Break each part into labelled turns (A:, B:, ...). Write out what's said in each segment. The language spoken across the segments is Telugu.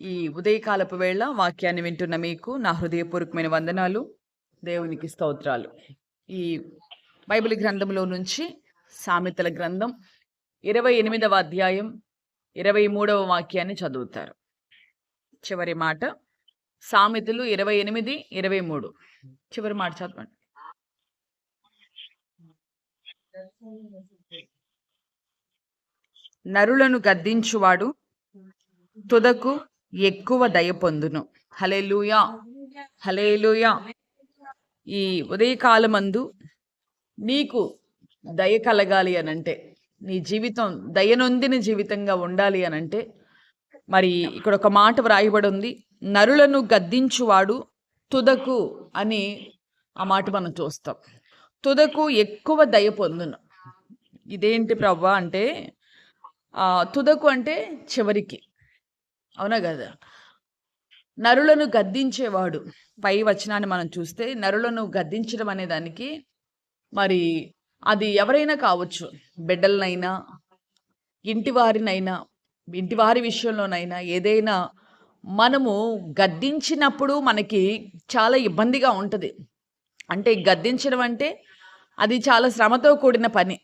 A: ఈ ఉదయకాలపు వేళ వాక్యాన్ని వింటున్న మీకు నా హృదయపూర్వకమైన వందనాలు దేవునికి స్తోత్రాలు. ఈ బైబిల్ గ్రంథంలో నుంచి సామెతల గ్రంథం ఇరవై ఎనిమిదవ అధ్యాయం ఇరవై మూడవ వాక్యాన్ని చదువుతారు. చివరి మాట సామెతలు ఇరవై ఎనిమిది ఇరవై మూడు. చివరి మాట చదవండి. నరులను గద్దించువాడు తుదకు ఎక్కువ దయ పొందును. హలేలుయా హలేలుయా ఈ ఉదయకాలమందు నీకు దయ కలగాలి అనంటే నీ జీవితం దయనొందిన జీవితంగా ఉండాలి అనంటే మరి ఇక్కడ ఒక మాట వ్రాయబడి ఉంది నరులను గద్దించువాడు తుదకు అని ఆ మాట మనం చూస్తాం. తుదకు ఎక్కువ దయ పొందును. ఇదేంటి ప్రవ్వ అంటే తుదకు అంటే చివరికి. అవునా కదా? నరులను గద్దించేవాడు. పై వచనాన్ని మనం చూస్తే నరులను గద్దించడం అనే దానికి మరి అది ఎవరైనా కావచ్చు. బిడ్డలనైనా ఇంటి వారినైనా ఇంటి వారి విషయంలోనైనా ఏదైనా మనము గద్దించినప్పుడు మనకి చాలా ఇబ్బందిగా ఉంటుంది. అంటే గద్దించడం అంటే అది చాలా శ్రమతో కూడిన పని.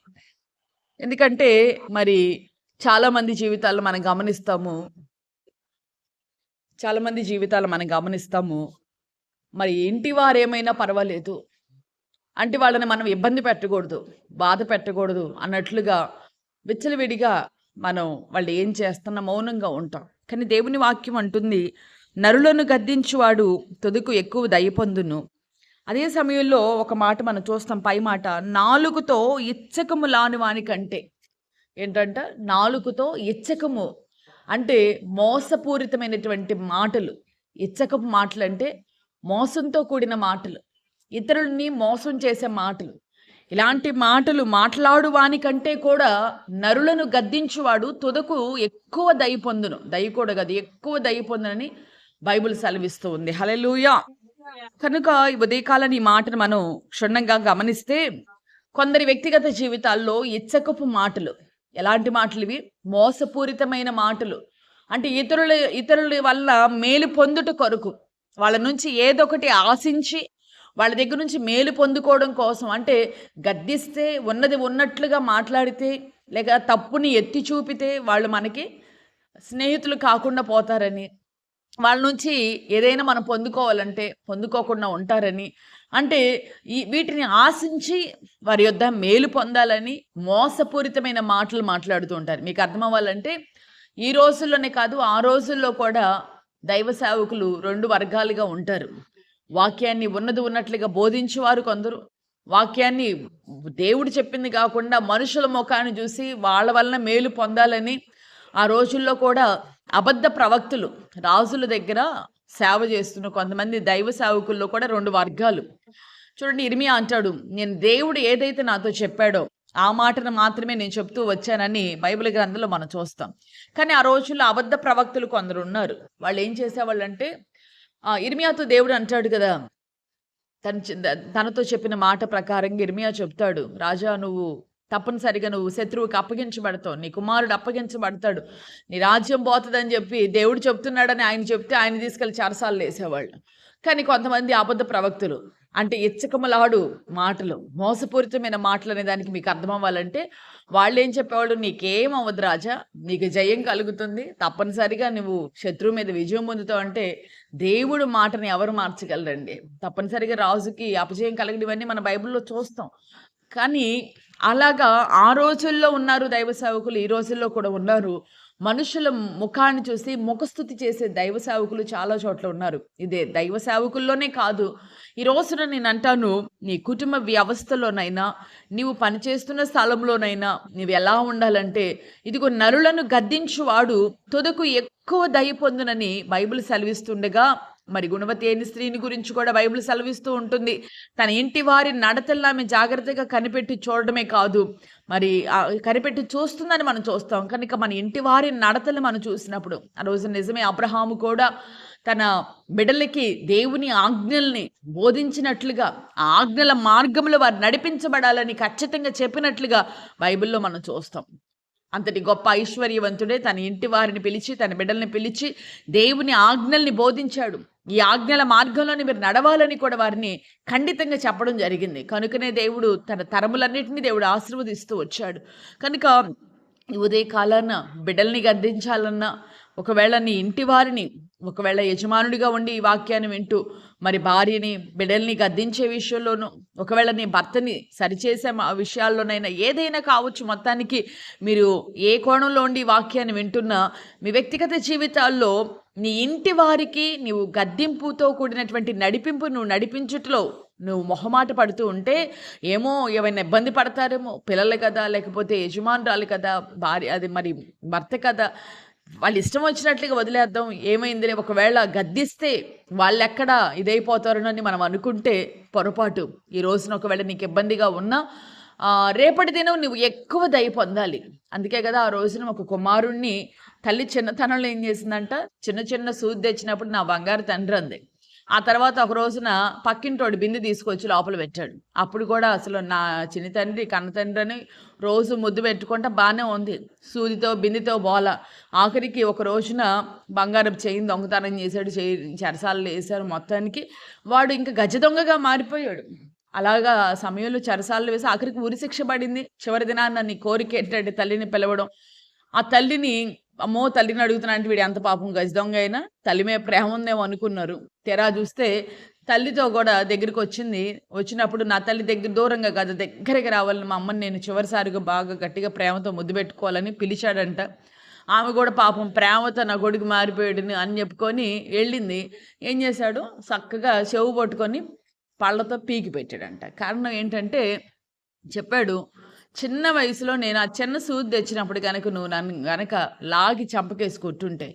A: ఎందుకంటే మరి చాలామంది జీవితాల్లో మనం గమనిస్తాము చాలామంది జీవితాలు మనం గమనిస్తాము. మరి ఇంటి వారు ఏమైనా పర్వాలేదు. అంటే వాళ్ళని మనం ఇబ్బంది పెట్టకూడదు బాధ పెట్టకూడదు అన్నట్లుగా విచ్చలవిడిగా మనం వాళ్ళు ఏం చేస్తున్నా మౌనంగా ఉంటాం. కానీ దేవుని వాక్యం అంటుంది నరులను గద్దించువాడు తొదుకు ఎక్కువ దయ పొందును. అదే సమయంలో ఒక మాట మనం చూస్తాం పై మాట నాలుగుతో ఇచ్చకము లాని వానికంటే. ఏంటంట? నాలుగుతో ఇచ్చకము అంటే మోసపూరితమైనటువంటి మాటలు. ఇచ్చకపు మాటలు అంటే మోసంతో కూడిన మాటలు. ఇతరుల్ని మోసం చేసే మాటలు. ఇలాంటి మాటలు మాట్లాడు వానికంటే కూడా నరులను గద్దించువాడు తుదకు ఎక్కువ దయ పొందును. దయ కూడా కాదు ఎక్కువ దయ పొందునని బైబిల్ సెలవిస్తూ ఉంది. హలెలుయా కనుక ఈ ఉదయకాలని ఈ మాటను మనం క్షుణ్ణంగా గమనిస్తే కొందరి వ్యక్తిగత జీవితాల్లో ఇచ్చకపు మాటలు ఎలాంటి మాటలు ఇవి మోసపూరితమైన మాటలు. అంటే ఇతరుల ఇతరుల వల్ల మేలు పొందుట కొరకు. వాళ్ళ నుంచి ఏదొకటి ఆశించి వాళ్ళ దగ్గర నుంచి మేలు పొందుకోవడం కోసం. అంటే గద్దిస్తే ఉన్నది ఉన్నట్లుగా మాట్లాడితే లేక తప్పుని ఎత్తి చూపితే వాళ్ళు మనకి స్నేహితులు కాకుండా పోతారని. వాళ్ళ నుంచి ఏదైనా మనం పొందుకోవాలంటే పొందుకోకుండా ఉంటారని. అంటే ఈ వీటిని ఆశించి వారి యొద్ద మేలు పొందాలని మోసపూరితమైన మాటలు మాట్లాడుతూ ఉంటారు. మీకు అర్థం అవ్వాలంటే ఈ రోజుల్లోనే కాదు ఆ రోజుల్లో కూడా దైవ సేవకులు రెండు వర్గాలుగా ఉంటారు. వాక్యాన్ని ఉన్నది ఉన్నట్లుగా బోధించేవారు కొందరు. వాక్యాన్ని దేవుడు చెప్పింది కాకుండా మనుషుల ముఖాన్ని చూసి వాళ్ళ వలన మేలు పొందాలని ఆ రోజుల్లో కూడా అబద్ధ ప్రవక్తులు రాజుల దగ్గర సేవ చేస్తున్న కొంతమంది దైవ సేవకుల్లో కూడా రెండు వర్గాలు. చూడండి ఇర్మియా అంటాడు నేను దేవుడు ఏదైతే నాతో చెప్పాడో ఆ మాటను మాత్రమే నేను చెప్తూ వచ్చానని బైబిల్ గ్రంథంలో మనం చూస్తాం. కానీ ఆ రోజుల్లో అబద్ధ ప్రవక్తలు కొందరు ఉన్నారు. వాళ్ళు ఏం చేసేవాళ్ళు అంటే ఇర్మియాతో దేవుడు అంటాడు కదా తన చి- తనతో చెప్పిన మాట ప్రకారంగా ఇర్మియా చెప్తాడు రాజా నువ్వు తప్పనిసరిగా నువ్వు శత్రువుకి అప్పగించబడతావు. నీ కుమారుడు అప్పగించబడతాడు. నీ రాజ్యం పోతుందని చెప్పి దేవుడు చెప్తున్నాడని ఆయన చెప్తే ఆయన తీసుకెళ్ళి చరసాలు వేసేవాళ్ళు. కానీ కొంతమంది అబద్ధ ప్రవక్తులు అంటే ఇచ్చకమలాడు మాటలు మోసపూరితమైన మాటలు అనే దానికి మీకు అర్థం అవ్వాలంటే వాళ్ళు ఏం చెప్పేవాళ్ళు? నీకేం అవ్వదు రాజా నీకు జయం కలుగుతుంది. తప్పనిసరిగా నువ్వు శత్రువు మీద విజయం పొందుతావు. అంటే దేవుడు మాటని ఎవరు మార్చగలరండి? తప్పనిసరిగా రాజుకి అపజయం కలగనివన్నీ మన బైబిల్లో చూస్తాం. కానీ అలాగా ఆ రోజుల్లో ఉన్నారు దైవ సేవకులు ఈ రోజుల్లో కూడా ఉన్నారు. మనుషుల ముఖాన్ని చూసి ముఖస్థుతి చేసే దైవ సేవకులు చాలా చోట్ల ఉన్నారు. ఇదే దైవ సేవకుల్లోనే కాదు. ఈ రోజున నేను అంటాను నీ కుటుంబ వ్యవస్థలోనైనా నీవు పనిచేస్తున్న స్థలంలోనైనా నీవు ఎలా ఉండాలంటే ఇదిగో నరులను గద్దించువాడు తుదకు ఎక్కువ దయ పొందునని బైబిల్ సెలవిస్తుండగా మరి గుణవతి అయిన స్త్రీని గురించి కూడా బైబిల్ సెలవిస్తూ ఉంటుంది. తన ఇంటి వారి నడతల్ని ఆమె జాగ్రత్తగా కనిపెట్టి చూడడమే కాదు. మరి ఆ కనిపెట్టి చూస్తుందని మనం చూస్తాం. కనుక మన ఇంటి వారి నడతలు మనం చూసినప్పుడు ఆ రోజు నిజమే అబ్రహాము కూడా తన బిడ్డలకి దేవుని ఆజ్ఞల్ని బోధించినట్లుగా ఆ ఆజ్ఞల మార్గంలో వారు నడిపించబడాలని ఖచ్చితంగా చెప్పినట్లుగా బైబిల్లో మనం చూస్తాం. అంతటి గొప్ప ఐశ్వర్యవంతుడే తన ఇంటి వారిని పిలిచి తన బిడ్డల్ని పిలిచి దేవుని ఆజ్ఞల్ని బోధించాడు. ఈ ఆజ్ఞల మార్గంలోని మీరు నడవాలని కూడా వారిని ఖండితంగా చెప్పడం జరిగింది. కనుకనే దేవుడు తన తరములన్నింటినీ దేవుడు ఆశీర్వదిస్తూ వచ్చాడు. కనుక ఉదయ కాలాన బిడ్డల్ని గద్దించాలన్నా ఒకవేళ నీ ఇంటి వారిని ఒకవేళ యజమానుడిగా ఉండి ఈ వాక్యాన్ని వింటూ మరి భార్యని బిడ్డల్ని గద్దించే విషయంలోనూ ఒకవేళ నీ భర్తని సరిచేసే మా విషయాల్లోనైనా ఏదైనా కావచ్చు మొత్తానికి మీరు ఏ కోణంలో ఉండి ఈ వాక్యాన్ని వింటున్నా మీ వ్యక్తిగత జీవితాల్లో నీ ఇంటి వారికి నీవు గద్దింపుతో కూడినటువంటి నడిపింపు నువ్వు నడిపించుటలో నువ్వు మొహమాట పడుతూ ఉంటే ఏమో ఏమైనా ఇబ్బంది పడతారేమో? పిల్లలు కదా లేకపోతే యజమానురాలు కదా భార్య అది మరి భర్త కదా. వాళ్ళు ఇష్టం వచ్చినట్లుగా వదిలేద్దాం ఏమైందిలే? ఒకవేళ గద్దిస్తే వాళ్ళు ఎక్కడ ఇదైపోతారోనని మనం అనుకుంటే పొరపాటు. ఈ రోజున ఒకవేళ నీకు ఇబ్బందిగా ఉన్నా రేపటి దినం నువ్వు ఎక్కువ దయ పొందాలి. అందుకే కదా ఆ రోజున ఒక కుమారుణ్ణి తల్లి చిన్నతనంలో ఏం చేసిందంట? చిన్న చిన్న సూది తెచ్చినప్పుడు నా బంగారు తండ్రి అంది. ఆ తర్వాత ఒక రోజున పక్కింటోడు బిందె తీసుకొచ్చి లోపల పెట్టాడు. అప్పుడు కూడా అసలు నా చిన్న తండ్రి కన్న తండ్రి అని రోజు ముద్దు పెట్టుకుంటా బాగానే ఉంది. సూదితో బిందెతో బోల. ఆఖరికి ఒక రోజున బంగారం చేయి దొంగతనం చేశాడు. చేయి చెరసాలు వేశారు మొత్తానికి. వాడు ఇంకా గజ దొంగగా మారిపోయాడు. అలాగా సమయంలో చెరసాలు వేసి ఆఖరికి ఉరి శిక్ష పడింది. చివరి దినాన్న నీ కోరిక ఏంటంటే తల్లిని పిలవడం. ఆ తల్లిని అమ్మో తల్లిని అడుగుతున్నా అంటే వీడు ఎంత పాపం గజదొంగ అయినా తల్లి మీద ప్రేమ ఉందేమో అనుకున్నారు. తెరా చూస్తే తల్లితో కూడా దగ్గరికి వచ్చింది. వచ్చినప్పుడు నా తల్లి దగ్గర దూరంగా కాదు దగ్గరికి రావాలని మా అమ్మని నేను చివరిసారిగా బాగా గట్టిగా ప్రేమతో ముద్దు పెట్టుకోవాలని పిలిచాడంట. ఆమె కూడా పాపం ప్రేమతో నా కొడుకు మారిపోయాడు అని చెప్పుకొని వెళ్ళింది. ఏం చేశాడు? చక్కగా చెవు పట్టుకొని పళ్ళతో పీకి పెట్టాడంట. కారణం ఏంటంటే చెప్పాడు చిన్న వయసులో నేను ఆ చిన్న సూది తెచ్చినప్పుడు కనుక నువ్వు నన్ను గనక లాగి చంపకేసి కొట్టుంటే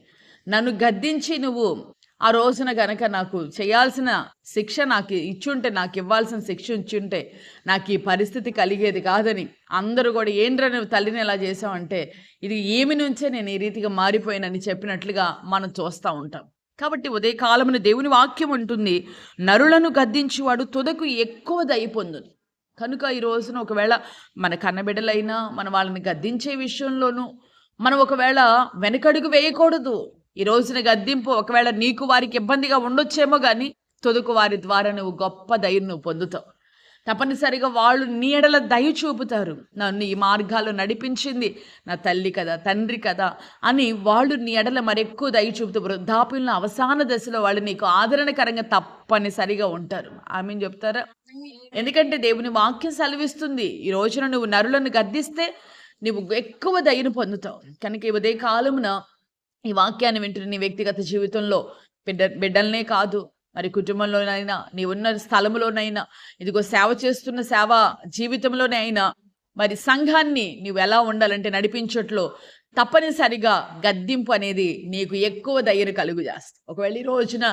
A: నన్ను గద్దించి నువ్వు ఆ రోజున గనక నాకు చేయాల్సిన శిక్ష నాకు ఇచ్చుంటే నాకు ఇవ్వాల్సిన శిక్ష ఇచ్చుంటే నాకు ఈ పరిస్థితి కలిగేది కాదని అందరూ కూడా ఏంట్రా నువ్వు తల్లిని ఎలా చేసావంటే ఇది ఏమి నుంచే నేను ఈ రీతిగా మారిపోయానని చెప్పినట్లుగా మనం చూస్తూ ఉంటాం. కాబట్టి ఉదయకాలమున దేవుని వాక్యం ఉంటుంది నరులను గద్దించేవాడు తుదకు ఎక్కువ దయ పొందును. కనుక ఈ రోజున ఒకవేళ మన కన్నబిడ్డలైనా మన వాళ్ళని గద్దించే విషయంలోనూ మనం ఒకవేళ వెనకడుగు వేయకూడదు. ఈ రోజున గద్దింపు ఒకవేళ నీకు వారికి ఇబ్బందిగా ఉండొచ్చేమో కానీ తొదుకు వారి ద్వారా నువ్వు గొప్ప దయను నువ్వు పొందుతావు. తప్పనిసరిగా వాళ్ళు నీ ఎడల దయ చూపుతారు. నన్ను ఈ మార్గాల్లో నడిపించింది నా తల్లి కదా తండ్రి కదా అని వాళ్ళు నీ ఎడల మరెక్కువ దయ చూపుతూ వృద్ధాపులను అవసాన దశలో వాళ్ళు నీకు ఆదరణకరంగా తప్పనిసరిగా ఉంటారు. ఆమె చెప్తారా? ఎందుకంటే దేవుని వాక్యం సెలవిస్తుంది. ఈ రోజున నువ్వు నరులను గద్దిస్తే నువ్వు ఎక్కువ దయను పొందుతావు. కనుక ఉదయ కాలమున ఈ వాక్యాన్ని వింటున్న నీ వ్యక్తిగత జీవితంలో బిడ్డ బిడ్డలనే కాదు మరి కుటుంబంలోనైనా నీ ఉన్న స్థలంలోనైనా ఇదిగో సేవ చేస్తున్న సేవ జీవితంలోనే అయినా మరి సంఘాన్ని నువ్వు ఎలా ఉండాలంటే నడిపించట్లో తప్పనిసరిగా గద్దింపు అనేది నీకు ఎక్కువ ధైర్యం కలుగు చేస్తుంది. ఒకవేళ ఈ రోజున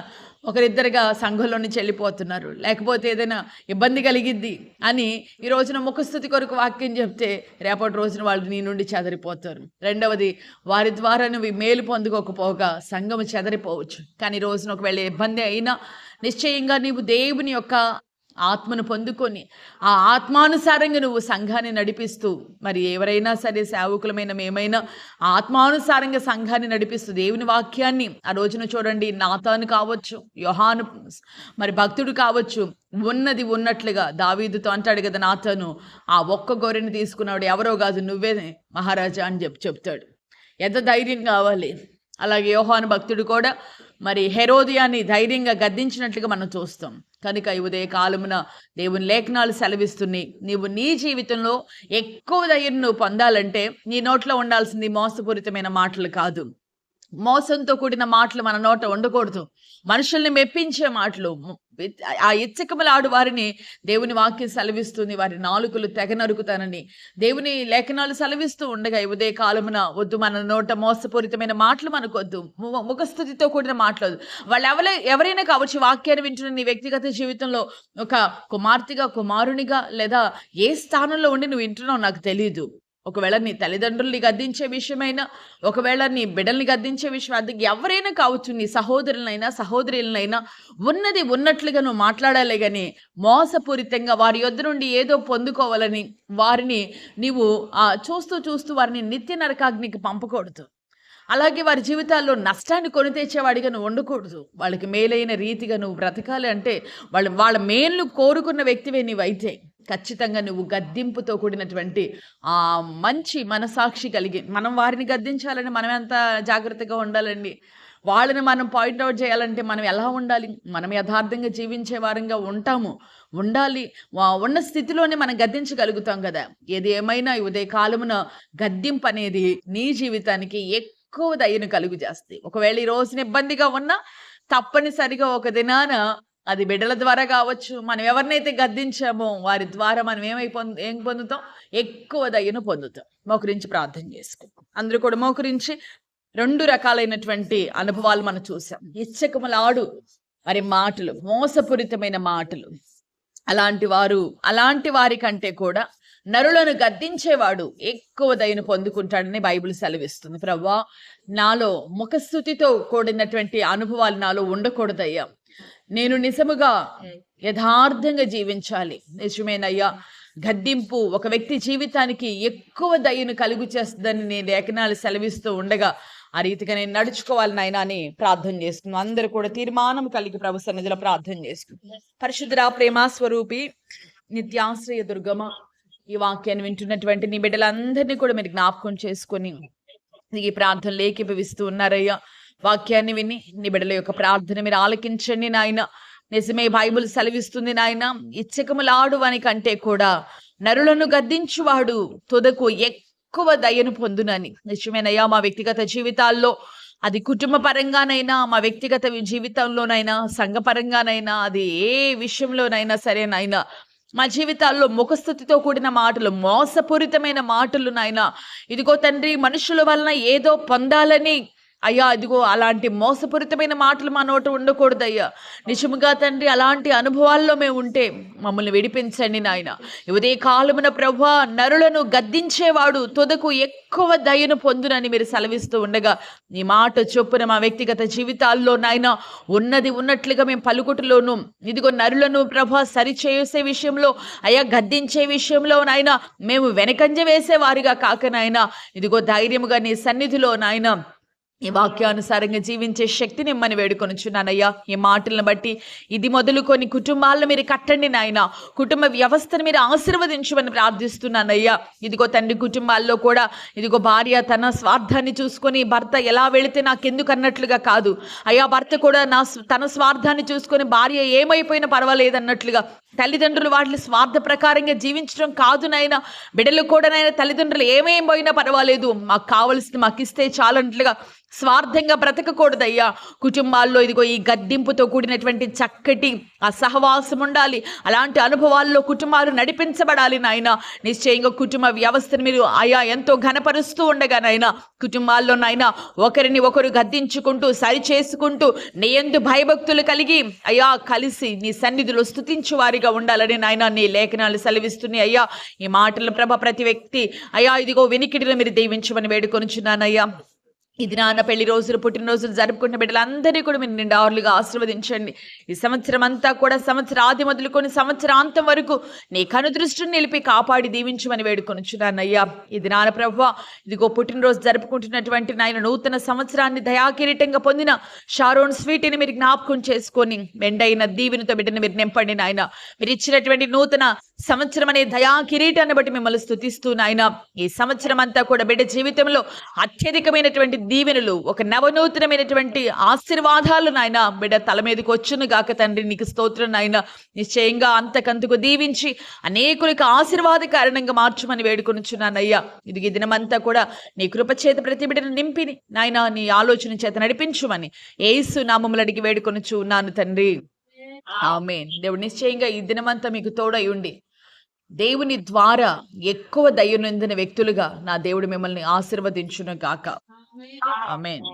A: ఒకరిద్దరుగా సంఘంలో నుంచి వెళ్ళిపోతున్నారు లేకపోతే ఏదైనా ఇబ్బంది కలిగిద్ది అని ఈ రోజున ముఖస్థుతి కొరకు వాక్యం చెప్తే రేపటి రోజున వాళ్ళు నీ నుండి చెదరిపోతారు. రెండవది వారి ద్వారా నువ్వు మేలు పొందుకోకపోగా సంఘము చెదరిపోవచ్చు. కానీ ఈ రోజున ఒకవేళ ఇబ్బంది అయినా నిశ్చయంగా నీవు దేవుని యొక్క ఆత్మను పొందుకొని ఆ ఆత్మానుసారంగా నువ్వు సంఘాన్ని నడిపిస్తూ మరి ఎవరైనా సరే సేవకులమైన మేమైనా ఆత్మానుసారంగా సంఘాన్ని నడిపిస్తూ దేవుని వాక్యాన్ని ఆ రోజున చూడండి నాతాను కావచ్చు యోహాను మరి భక్తుడు కావచ్చు ఉన్నది ఉన్నట్లుగా దావీదుతో అంటాడు కదా నాతను ఆ ఒక్క గొర్రెని తీసుకున్నాడు ఎవరో కాదు నువ్వే మహారాజా అని చెప్పి చెప్తాడు. ఎంత ధైర్యం కావాలి? అలాగే యోహాను భక్తుడు కూడా మరి హెరోదియాన్ని ధైర్యంగా గద్దించినట్లుగా మనం చూస్తాం. కనుక ఈ ఉదయ కాలమున దేవుని లేఖనాలు సెలవిస్తున్నాయి. నీవు నీ జీవితంలో ఎక్కువ ధైర్యం నువ్వు పొందాలంటే నీ నోట్లో ఉండాల్సింది మోసపూరితమైన మాటలు కాదు. మోసంతో కూడిన మాటలు మన నోట ఉండకూడదు. మనుషుల్ని మెప్పించే మాటలు ఆ ఇచ్చకములాడు వారిని దేవుని వాక్యం సెలవిస్తుంది. వారి నాలుకలు తెగ నరుకుతానని. దేవుని లేఖనాలు సెలవిస్తూ ఉండగా ఉదయ కాలమున వద్దు మన నోట మోసపూరితమైన మాటలు మనకొద్దు. ము- ముఖస్థుతితో కూడిన మాటలు వాళ్ళు ఎవరై ఎవరైనా కావచ్చు వాక్యాన్ని వింటున్న నీ వ్యక్తిగత జీవితంలో ఒక కుమార్తెగా కుమారునిగా లేదా ఏ స్థానంలో ఉండి నువ్వు వింటున్నావు నాకు తెలియదు ఒకవేళ నీ తల్లిదండ్రుల్ని గద్దించే విషయమైనా ఒకవేళ నీ బిడ్డల్ని గద్దించే విషయం అది ఎవరైనా కావచ్చు నీ సహోదరులనైనా సహోదరులనైనా ఉన్నది ఉన్నట్లుగా నువ్వు మాట్లాడాలి కానీ మోసపూరితంగా వారి యొద్ నుండి ఏదో పొందుకోవాలని వారిని నీవు చూస్తూ చూస్తూ వారిని నిత్య నరకాగ్నికి పంపకూడదు. అలాగే వారి జీవితాల్లో నష్టాన్ని కొని తెచ్చేవాడిగా నువ్వు ఉండకూడదు. వాళ్ళకి మేలైన రీతిగా నువ్వు బ్రతకాలి అంటే వాళ్ళు వాళ్ళ మేలు కోరుకున్న వ్యక్తివే నీవైతే. ఖచ్చితంగా నువ్వు గద్దింపుతో కూడినటువంటి ఆ మంచి మనసాక్షి కలిగి మనం వారిని గద్దించాలని మనం ఎంత జాగ్రత్తగా ఉండాలండి. వాళ్ళని మనం పాయింట్అవుట్ చేయాలంటే మనం ఎలా ఉండాలి? మనం యథార్థంగా జీవించే వారంగా ఉంటాము. ఉండాలి. వా- ఉన్న స్థితిలోనే మనం గద్దించగలుగుతాం కదా. ఏది ఏమైనా ఉదయ కాలమున గద్దింపు అనేది నీ జీవితానికి ఎక్కువ దయను కలుగు చేస్తాయి. ఒకవేళ ఈ రోజున ఇబ్బందిగా ఉన్నా తప్పనిసరిగా ఒక దినాన అది బిడ్డల ద్వారా కావచ్చు. మనం ఎవరినైతే గద్దించామో వారి ద్వారా మనం ఏమై పొందు ఏం పొందుతాం? ఎక్కువ దయ్యను పొందుతాం. మోకరించి ప్రార్థన చేసుకుంటాం. అందరూ కూడా మోకరించి రెండు రకాలైనటువంటి అనుభవాలు మనం చూసాం. ఇచ్చకములాడు మరి మాటలు మోసపూరితమైన మాటలు. అలాంటి వారు అలాంటి వారి కంటే కూడా నరులను గద్దించేవాడు ఎక్కువ దయను పొందుకుంటాడని బైబిల్ సెలవిస్తుంది. ప్రవ్వా నాలో ముఖస్థుతితో కూడినటువంటి అనుభవాలు నాలో ఉండకూడదయ్యా. నేను నిజముగా యథార్థంగా జీవించాలి. నిజమేనయ్యా. గద్దింపు ఒక వ్యక్తి జీవితానికి ఎక్కువ దయను కలుగు చేస్తుందని నేను లేఖనాలు సెలవిస్తూ ఉండగా ఆ రీతిగా నేను నడుచుకోవాలి నాయనా అని ప్రార్థన చేస్తున్నాను. అందరూ కూడా తీర్మానం కలిగి ప్రభు సన్నిధిలో ప్రార్థన చేస్తున్నాను. పరిశుద్ధరా ప్రేమ స్వరూపి నిత్యాశ్రయ దుర్గమ ఈ వాక్యాన్ని వింటున్నటువంటి నీ బిడ్డలందరినీ కూడా మీరు జ్ఞాపకం చేసుకొని ఈ ప్రార్థనలు ఏకీభవిస్తూ ఉన్నారయ్యా. వాక్యాన్ని విని నీ బిడ్డల యొక్క ప్రార్థన మీరు ఆలకించండి నాయన. నిజమే బైబిల్ సెలవిస్తుంది నాయన. ఇచ్చకములాడు అని కంటే కూడా నరులను గద్దించువాడు తుదకు ఎక్కువ దయను పొందునని. నిజమేనయ్యా మా వ్యక్తిగత జీవితాల్లో అది కుటుంబ పరంగానైనా మా వ్యక్తిగత జీవితంలోనైనా సంఘపరంగానైనా అది ఏ విషయంలోనైనా సరేనైనా మా జీవితాల్లో ముఖస్థుతితో కూడిన మాటలు మోసపూరితమైన మాటలు నాయన. ఇదిగో తండ్రి మనుషుల వలన ఏదో పొందాలని అయ్యా ఇదిగో అలాంటి మోసపూరితమైన మాటలు మా నోట ఉండకూడదు అయ్యా నిజముగా తండ్రి అలాంటి అనుభవాల్లో మేము ఉంటే మమ్మల్ని విడిపించండి నాయన. ఉదయ కాలమున ప్రభు నరులను గద్దించేవాడు తుదకు ఎక్కువ దయను పొందునని మీరు సెలవిస్తూ ఉండగా నీ మాట చొప్పున మా వ్యక్తిగత జీవితాల్లో నాయన ఉన్నది ఉన్నట్లుగా మేము పలుకుటులోను ఇదిగో నరులను ప్రభ సరిచేసే విషయంలో అయ్యా గద్దించే విషయంలో నాయన మేము వెనకంజ వేసేవారిగా కాక నాయన ఇదిగో ధైర్యముగా నీ సన్నిధిలో నాయన ఈ వాక్యానుసారంగా జీవించే శక్తిని ఇమ్మని వేడుకొనుచున్నానయ్యా. ఈ మాటలను బట్టి ఇది మొదలుకొని కుటుంబాలను మీరు కట్టండి నాయన. కుటుంబ వ్యవస్థను మీరు ఆశీర్వదించమని ప్రార్థిస్తున్నానయ్యా. ఇదిగో తండ్రి కుటుంబాల్లో కూడా ఇదిగో భార్య తన స్వార్థాన్ని చూసుకొని భర్త ఎలా వెళితే నాకెందుకు అన్నట్లుగా కాదు. అయ్యా భర్త కూడా నా తన స్వార్థాన్ని చూసుకొని భార్య ఏమైపోయినా పర్వాలేదు అన్నట్లుగా తల్లిదండ్రులు వాటిని స్వార్థ ప్రకారంగా జీవించడం కాదు నాయన. బిడ్డలు కూడా నాయన తల్లిదండ్రులు ఏమేం పోయినా పర్వాలేదు. మాకు కావలసింది మాకు ఇస్తే చాలన్నట్లుగా స్వార్థంగా బ్రతకకూడదయ్యా. కుటుంబాల్లో ఇదిగో ఈ గద్దింపుతో కూడినటువంటి చక్కటి ఆ సహవాసం ఉండాలి. అలాంటి అనుభవాల్లో కుటుంబాలు నడిపించబడాలి నాయన. నిశ్చయంగా కుటుంబ వ్యవస్థను మీరు ఆయా ఎంతో ఘనపరుస్తూ ఉండగా నాయన. కుటుంబాల్లో నాయన ఒకరిని ఒకరు గద్దించుకుంటూ సరి చేసుకుంటూ నీ ఎందు భయభక్తులు కలిగి అయ్యా కలిసి నీ సన్నిధిలో వారి వారిగా ఉండాలని నాయన నీ లేఖనాలు సెలవిస్తున్నాయి. అయ్యా ఈ మాటల ప్రభ ప్రతి వ్యక్తి అయ్యా ఇదిగో వినికిడిలో మీరు దీవించమని వేడుకొనిచున్నానయ్యా. ఇది నాన్న పెళ్ళి రోజులు పుట్టినరోజులు జరుపుకున్న బిడ్డలందరినీ కూడా మీరు నిండారులుగా ఆశీర్వదించండి. ఈ సంవత్సరం అంతా కూడా సంవత్సరాది మొదలుకొని సంవత్సరాంతం వరకు నీ కనుదృష్టిని నిలిపి కాపాడి దీవించమని వేడుకొనుచున్నానయ్యా ఇది నాన్న ప్రభు ఇదిగో పుట్టినరోజు జరుపుకుంటున్నటువంటి నాయన నూతన సంవత్సరాన్ని దయాకిరీటంగా పొందిన షారోన్ స్వీటిని మీరు జ్ఞాపకం చేసుకొని మెండైన దీవెనతో బిడ్డను మీరు నింపండి నాయన. మీరు ఇచ్చినటువంటి నూతన సంవత్సరం అనే దయా కిరీటాన్ని బట్టి మిమ్మల్ని స్తుతిస్తూ నాయన ఈ సంవత్సరం అంతా కూడా బిడ్డ జీవితంలో అత్యధికమైనటువంటి దీవెనలు ఒక నవనూతనమైనటువంటి ఆశీర్వాదాలు నాయన బిడ్డ తల మీదకి వచ్చును గాక తండ్రి నీకు స్తోత్రం నాయన. నిశ్చయంగా అంతకంతకు దీవించి అనేకులకు ఆశీర్వాద కారణంగా మార్చమని వేడుకొనుచున్నానయ్యా ఇది ఈ దినమంతా కూడా నీ కృప చేత ప్రతి బిడ్డను నింపి నాయన నీ ఆలోచన చేత నడిపించుమని ఏసు నామములు అడిగి వేడుకొనుచు ఉన్నాను తండ్రి. ఆమె దేవుడు నిశ్చయంగా ఈ దినమంతా మీకు తోడై ఉండి దేవుని ద్వారా ఎక్కువ దయ్యనొందిన వ్యక్తులుగా నా దేవుడు మిమ్మల్ని ఆశీర్వదించును గాక. ఆమెన్